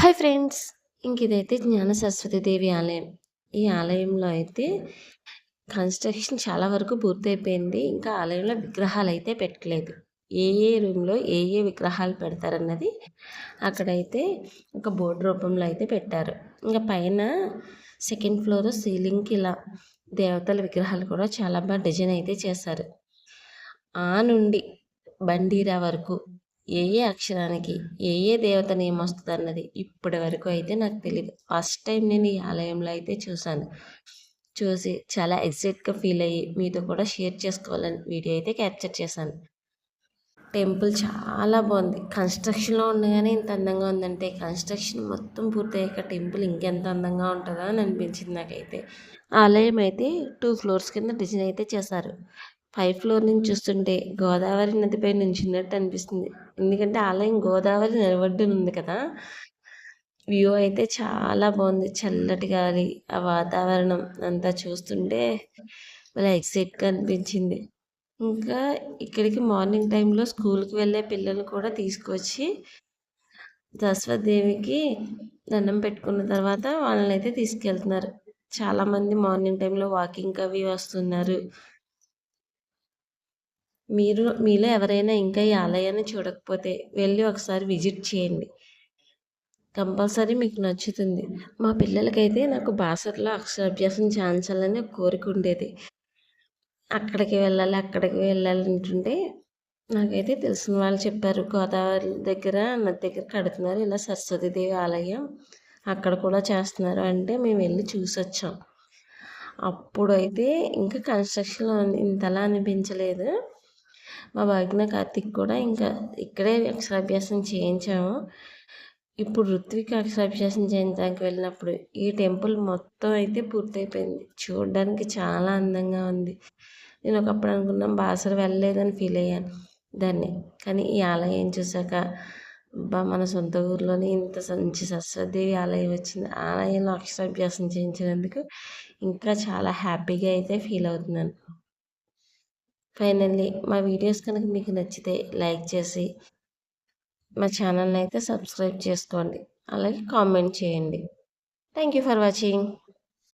Hi friends. ఇంక ఇదైతే జ్ఞాన సరస్వతి దేవి ఆలయం. ఈ ఆలయంలో అయితే కన్స్ట్రక్షన్ చాలా వరకు పూర్తయిపోయింది. ఇంకా ఆలయంలో విగ్రహాలు అయితే పెట్టలేదు. ఏ ఏ రూమ్లో ఏ ఏ విగ్రహాలు పెడతారన్నది అక్కడైతే ఒక బోర్డు రూపంలో అయితే పెట్టారు. ఇంకా పైన సెకండ్ ఫ్లోర్ సీలింగ్కి ఇలా దేవతల విగ్రహాలు కూడా చాలా బాగా డిజైన్ అయితే చేశారు. ఆ నుండి బండీరా వరకు ఏ ఏ అక్షరానికి ఏ ఏ దేవత నేమ్ వస్తుంది అన్నది ఇప్పటి వరకు అయితే నాకు తెలియదు ఫస్ట్ టైం నేను ఈ ఆలయంలో అయితే చూశాను. చూసి చాలా ఎగ్జైట్గా ఫీల్ అయ్యి మీతో కూడా షేర్ చేసుకోవాలని వీడియో అయితే క్యాప్చర్ చేశాను. టెంపుల్ చాలా బాగుంది. కన్స్ట్రక్షన్లో ఉండగానే ఇంత అందంగా ఉందంటే కన్స్ట్రక్షన్ మొత్తం పూర్తయ్యాక టెంపుల్ ఇంకెంత అందంగా ఉంటుందో అని అనిపించింది నాకైతే. ఆలయం అయితే టూ ఫ్లోర్స్ కింద డిజైన్ అయితే చేశారు. ఫైవ్ ఫ్లోర్ నుంచి చూస్తుంటే గోదావరి నదిపై నుంచినట్టు అనిపిస్తుంది. ఎందుకంటే ఆలయం గోదావరి నిలబడ్డున ఉంది కదా. వ్యూ అయితే చాలా బాగుంది. చల్లటి గాలి ఆ వాతావరణం అంతా చూస్తుంటే చాలా ఎక్సైట్గా అనిపించింది. ఇంకా ఇక్కడికి మార్నింగ్ టైంలో స్కూల్కి వెళ్ళే పిల్లలు కూడా తీసుకొచ్చి దేవికి దండం పెట్టుకున్న తర్వాత వాళ్ళని అయితే తీసుకెళ్తున్నారు చాలామంది మార్నింగ్ టైంలో వాకింగ్ అవి వస్తున్నారు. మీరు మీలో ఎవరైనా ఇంకా ఈ ఆలయాన్ని చూడకపోతే వెళ్ళి ఒకసారి విజిట్ చేయండి. కంపల్సరీ మీకు నచ్చుతుంది. మా పిల్లలకైతే నాకు బాసర్లో అక్షరాభ్యాసం చేయించాలని కోరిక ఉండేది. అక్కడికి వెళ్ళాలి అక్కడికి వెళ్ళాలి అంటుంటే నాకైతే తెలిసిన వాళ్ళు చెప్పారు గోదావరి దగ్గర నది దగ్గర కడుతున్నారు. ఇలా సరస్వతీదేవి ఆలయం అక్కడ కూడా చేస్తున్నారు. అంటే మేము వెళ్ళి చూసి వచ్చాం అప్పుడైతే ఇంకా కన్స్ట్రక్షన్ ఇంతలా అనిపించలేదు. మా భగ్న కార్తిక్ కూడా ఇంకా ఇక్కడే అక్షరాభ్యాసం చేయించాము. ఇప్పుడు ఋత్విక్ అక్షరాభ్యాసం చేయించడానికి వెళ్ళినప్పుడు ఈ టెంపుల్ మొత్తం అయితే పూర్తయిపోయింది. చూడడానికి చాలా అందంగా ఉంది. నేను ఒకప్పుడు అనుకున్నాం బాసర వెళ్ళలేదని ఫీల్ అయ్యాను దాన్ని. కానీ ఈ ఆలయం చూసాక బా మన సొంత ఊర్లోనే ఇంత మంచి సరస్వతిదేవి ఆలయం వచ్చింది. ఆలయంలో అక్షరాభ్యాసం చేయించినందుకు ఇంకా చాలా హ్యాపీగా అయితే ఫీల్ అవుతున్నాను. ఫైనల్లీ మా వీడియోస్ కనుక మీకు నచ్చితే లైక్ చేసి మా ఛానల్ని అయితే సబ్స్క్రైబ్ చేసుకోండి. అలాగే కామెంట్ చేయండి. Thank you for watching.